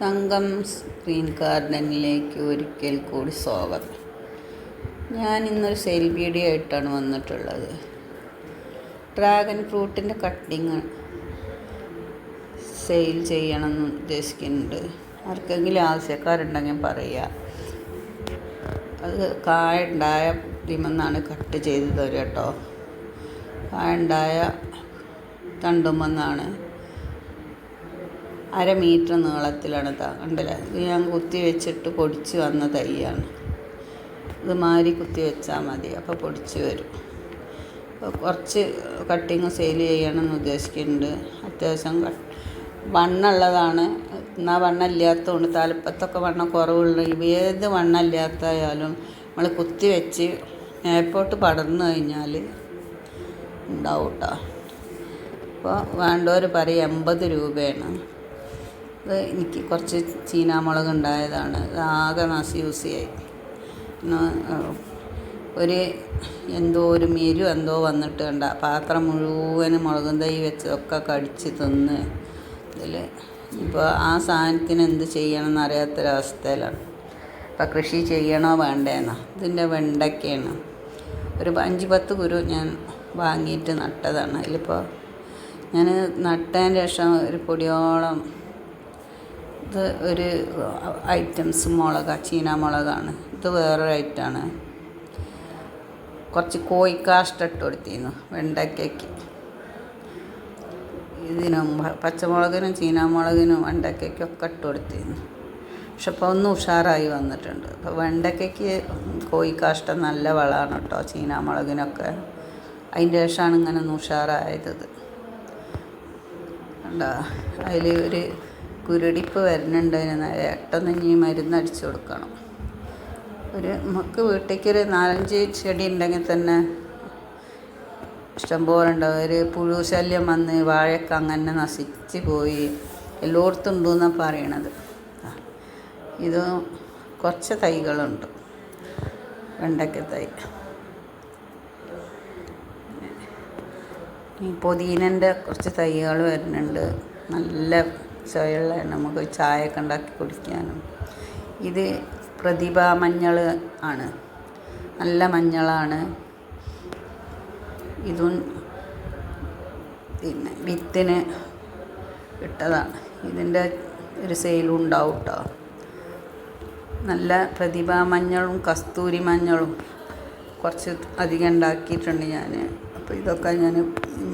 തങ്കം screen ഗാർഡനിലേക്ക് ഒരിക്കൽ കൂടി സ്വാഗതം. ഞാൻ ഇന്നൊരു സെയിൽ വീഡിയോ ആയിട്ടാണ് വന്നിട്ടുള്ളത്. ഡ്രാഗൺ ഫ്രൂട്ടിന്റെ കട്ടിങ് സെയിൽ ചെയ്യണമെന്ന് ഉദ്ദേശിക്കുന്നുണ്ട്. ആർക്കെങ്കിലും ആവശ്യക്കാരുണ്ടെങ്കിൽ പറയുക അത് കായ ഉണ്ടായ കട്ട് ചെയ്ത് തരിക കേട്ടോ. കായ ഉണ്ടായ തണ്ടുമെന്നാണ്. അര മീറ്റർ നീളത്തിലാണ് കണ്ടില്ല? ഇത് ഞാൻ കുത്തി വെച്ചിട്ട് പൊടിച്ച് വന്ന തൈയാണ്. ഇത് മാരി കുത്തി വെച്ചാൽ മതി. അപ്പോൾ പൊടിച്ച് വരും. കുറച്ച് കട്ടിങ് സെയിൽ ചെയ്യണമെന്ന് ഉദ്ദേശിക്കുന്നുണ്ട്. അത്യാവശ്യം വണ്ണുള്ളതാണ്. എന്നാൽ വണ്ണം തലപ്പത്തൊക്കെ വണ്ണം കുറവുള്ള ഏത് വണ്ണം ഇല്ലാത്തതായാലും നമ്മൾ കുത്തി വെച്ച് മേപ്പോട്ട് പടർന്നു കഴിഞ്ഞാൽ ഉണ്ടാവും കേട്ടോ അപ്പോൾ വേണ്ടവർ പറയും എൺപത് രൂപയാണ്. ഇത് എനിക്ക് കുറച്ച് ചീനാമുളക് ഉണ്ടായതാണ്. അത് ആകെ നശി യൂസിയായി ഒരു എന്തോ ഒരു മെരു എന്തോ വന്നിട്ട് കണ്ട പാത്രം മുഴുവനും മുളകും തൈ വെച്ചതൊക്കെ കടിച്ച് തിന്ന് ഇതിൽ ഇപ്പോൾ ആ സാധനത്തിന് എന്ത് ചെയ്യണം എന്നറിയാത്തൊരവസ്ഥയിലാണ് ഇപ്പം കൃഷി ചെയ്യണോ വേണ്ടേന്നാ? ഇതിന്റെ വെണ്ടയ്ക്കയാണ് ഒരു അഞ്ച് പത്ത് കുരു ഞാൻ വാങ്ങിയിട്ട് നട്ടതാണ്. അതിലിപ്പോൾ ഞാൻ നട്ടതിന് ശേഷം ഒരു പൊടിയോളം ഇത് ഒരു ഐറ്റംസ് മുളക ചീന മുളകാണ്. ഇത് വേറൊരു ഐറ്റമാണ് കുറച്ച് കോഴിക്കാഷ്ട ഇട്ട് കൊടുത്തിരുന്നു വെണ്ടയ്ക്കയ്ക്ക്. ഇതിനും പച്ചമുളകിനും ചീനാമുളകിനും വെണ്ടയ്ക്കൊക്കെ ഇട്ട് കൊടുത്തിരുന്നു. പക്ഷെ ഇപ്പോൾ ഒന്ന് ഉഷാറായി വന്നിട്ടുണ്ട്. അപ്പോൾ വെണ്ടയ്ക്കയ്ക്ക് കോഴിക്കാഷ്ടം നല്ല വളമാണ് കേട്ടോ ചീനാമുളകിനൊക്കെ അതിന്റെ ശേഷമാണ് ഇങ്ങനെ ഒന്ന് ഉഷാറായത്. കണ്ടോ? അതിൽ ഒരു കുരുടിപ്പ് വരുന്നുണ്ട് അതിന് ഏട്ടൊന്ന് ഇനി മരുന്ന് അടിച്ചു കൊടുക്കണം. ഒരു നമുക്ക് വീട്ടിലേക്ക് ഒരു നാലഞ്ച് ചെടി ഉണ്ടെങ്കിൽ തന്നെ ഇഷ്ടംപോലെ ഉണ്ടാവും. ഒരു പുഴു ശല്യം വന്ന് വാഴയൊക്കെ അങ്ങനെ നശിച്ച് പോയി. എല്ലായിടത്തും ഉണ്ടെന്നാണ് പറയണത്. ഇത് കുറച്ച് തൈകളുണ്ട്. വെണ്ടയ്ക്ക തൈ. ഈ പൊതീനന്റെ കുറച്ച് തൈകൾ വരുന്നുണ്ട്. നല്ല ചുവയുള്ള നമുക്ക് ചായയൊക്കെ ഉണ്ടാക്കി കുടിക്കാനും. ഇത് പ്രതിഭ മഞ്ഞൾ ആണ്. നല്ല മഞ്ഞളാണ്. ഇതും പിന്നെ വിത്തിന് ഇട്ടതാണ്. ഇതിന്റെ ഒരു സെയിലും ഉണ്ടാവും കേട്ടോ നല്ല പ്രതിഭ മഞ്ഞളും കസ്തൂരി മഞ്ഞളും കുറച്ച് അധികം ഉണ്ടാക്കിയിട്ടുണ്ട് ഞാൻ അപ്പോൾ ഇതൊക്കെ ഞാൻ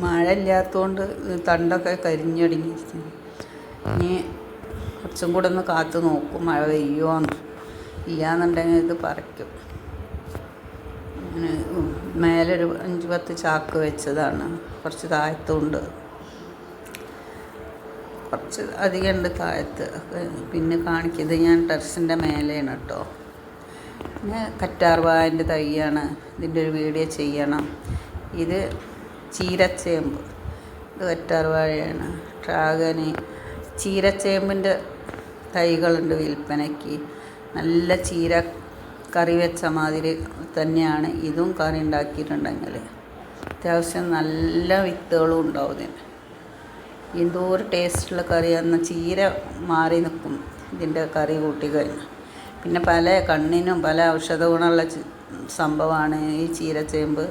മഴ ഇല്ലാത്തതുകൊണ്ട് തണ്ടൊക്കെ കരിഞ്ഞൊടുങ്ങിയിരിക്കുന്നു ഇനി കുറച്ചും കൂടെ ഒന്ന് കാത്തു നോക്കും. മഴ പെയ്യുമോന്ന് ഇല്ലാന്നുണ്ടെങ്കിൽ ഇത് പറിക്കും. മേലൊരു അഞ്ച് പത്ത് ചാക്ക് വെച്ചതാണ്. കുറച്ച് താഴത്തുണ്ട്. കുറച്ച് അധികം ഉണ്ട് താഴത്ത് പിന്നെ കാണിക്കുന്നത് ഞാൻ ടെറസിന്റെ മേലെയാണ് കേട്ടോ. പിന്നെ കറ്റാർവായന്റെ തൈയാണ്. ഇതിന്റെ ഒരു വീഡിയോ ചെയ്യണം. ഇത് ചീരച്ചേമ്പ്. ഇത് കറ്റാർവാഴയാണ് ഡ്രാഗന് ചീരച്ചേമ്പിന്റെ തൈകളുണ്ട് വിൽപ്പനയ്ക്ക്. നല്ല ചീര കറി വെച്ച മാതിരി തന്നെയാണ് ഇതും കറി ഉണ്ടാക്കിയിട്ടുണ്ടെങ്കിൽ. അത്യാവശ്യം നല്ല വിത്തുകളും ഉണ്ടാവും ഇതിന്. എന്തോ ഒരു ടേസ്റ്റുള്ള കറിയാന്ന് ചീര മാറി നിൽക്കും ഇതിന്റെ കറി കൂട്ടി കഴിഞ്ഞാൽ. പിന്നെ പല കണ്ണിനും പല ഔഷധ ഗുണമുള്ള സംഭവമാണ് ഈ ചീരച്ചേമ്പ്.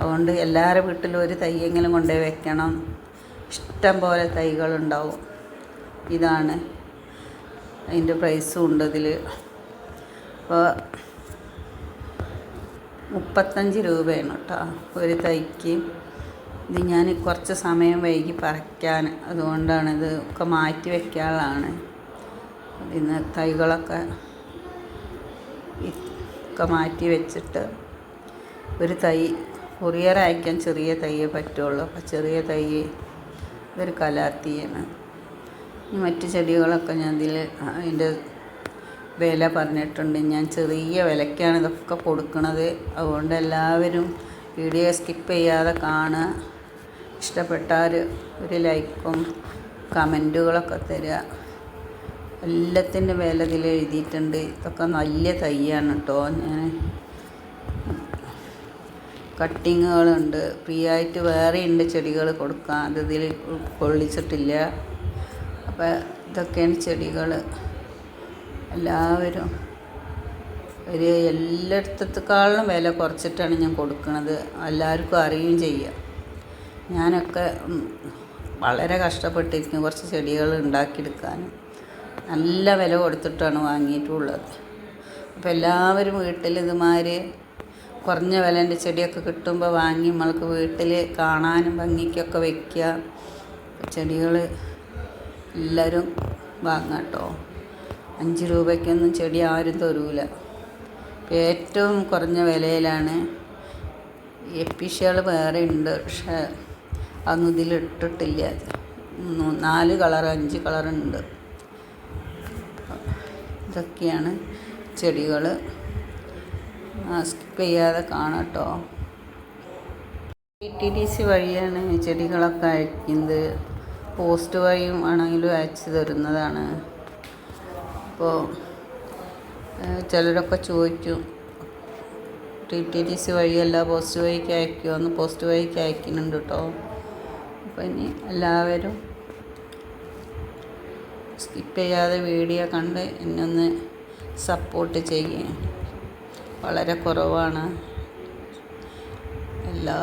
അതുകൊണ്ട് എല്ലാവരുടെ വീട്ടിലും ഒരു തൈയെങ്കിലും കൊണ്ടുപോയി വെക്കണം. ഇഷ്ടം പോലെ തൈകളുണ്ടാവും. ഇതാണ്. അതിന്റെ പ്രൈസും ഉണ്ട് അതിൽ അപ്പോൾ മുപ്പത്തഞ്ച് രൂപയാണ് കേട്ടോ ഒരു തൈക്ക്. ഇത് ഞാൻ കുറച്ച് സമയം വൈകി പറിക്കാൻ. അതുകൊണ്ടാണ് ഇത് ഒക്കെ മാറ്റി വയ്ക്കാനുള്ളതാണ് ഇന്ന് തൈകളൊക്കെ ഒക്കെ മാറ്റി വെച്ചിട്ട് ഒരു തൈ കൊറിയർ അയക്കാൻ ചെറിയ തൈയേ പറ്റുള്ളൂ. അപ്പോൾ ചെറിയ തൈ ഇതൊരു കലാത്തിയാണ് മറ്റ് ചെടികളൊക്കെ ഞാൻ ഇതിൽ അതിന്റെ വില പറഞ്ഞിട്ടുണ്ട്. ഞാൻ ചെറിയ വിലയ്ക്കാണ് ഇതൊക്കെ കൊടുക്കുന്നത് അതുകൊണ്ട് എല്ലാവരും വീഡിയോ സ്കിപ്പ് ചെയ്യാതെ കാണുക. ഇഷ്ടപ്പെട്ടാൽ ഒരു ലൈക്കും കമന്റുകളൊക്കെ തരിക. എല്ലാത്തിന്റെ വില ഇതിൽ എഴുതിയിട്ടുണ്ട്. ഇതൊക്കെ നല്ല തയ്യാണ് കേട്ടോ. ഞാൻ കട്ടിങ്ങുകളുണ്ട്. ഫ്രീ ആയിട്ട് വേറെ ഉണ്ട് ചെടികൾ കൊടുക്കാൻ. അത് ഇതിൽ കൊള്ളിച്ചിട്ടില്ല അപ്പോൾ ഇതൊക്കെയാണ് ചെടികൾ എല്ലാവരും ഒരു എല്ലായിടത്തേക്കാളും വില കുറച്ചിട്ടാണ് ഞാൻ കൊടുക്കുന്നത് എല്ലാവർക്കും അറിയുകയും ചെയ്യുക ഞാനൊക്കെ വളരെ കഷ്ടപ്പെട്ടിരിക്കും കുറച്ച് ചെടികൾ ഉണ്ടാക്കിയെടുക്കാനും നല്ല വില കൊടുത്തിട്ടാണ് വാങ്ങിയിട്ടുള്ളത്. അപ്പോൾ എല്ലാവരും വീട്ടിൽ ഇതുമാതിരി കുറഞ്ഞ വിലേന്റെ ചെടിയൊക്കെ കിട്ടുമ്പോൾ വാങ്ങി നമ്മൾക്ക് വീട്ടിൽ കാണാനും ഭംഗിക്കൊക്കെ വയ്ക്കുക ചെടികൾ എല്ലാവരും വാങ്ങാം കേട്ടോ അഞ്ച് രൂപയ്ക്കൊന്നും ചെടി ആരും തരൂല. ഏറ്റവും കുറഞ്ഞ വിലയിലാണ്. എപ്പിഷകൾ വേറെ ഉണ്ട് പക്ഷേ അതൊന്നും ഇതിലിട്ടിട്ടില്ല നാല് കളർ അഞ്ച് കളറുണ്ട് ഇതൊക്കെയാണ് ചെടികൾ സ്കിപ്പ് ചെയ്യാതെ കാണാട്ടോ. ടി ടി ഡി സി വഴിയാണ് ചെടികളൊക്കെ അയക്കുന്നത്. പോസ്റ്റ് വഴിയും ആണെങ്കിലും അയച്ചു തരുന്നതാണ്. അപ്പോൾ ചിലരൊക്കെ ചോദിക്കും ടി ടി ഡി സി വഴിയല്ല പോസ്റ്റ് വഴിക്ക് അയക്കുമോ എന്ന് പോസ്റ്റ് വഴിക്ക് അയക്കുന്നുണ്ട് കേട്ടോ അപ്പോൾ ഇനി എല്ലാവരും സ്കിപ്പ് ചെയ്യാതെ വീഡിയോ കണ്ട് എന്നൊന്ന് സപ്പോർട്ട് ചെയ്യുക വളരെ കുറവാണ്. എല്ലാ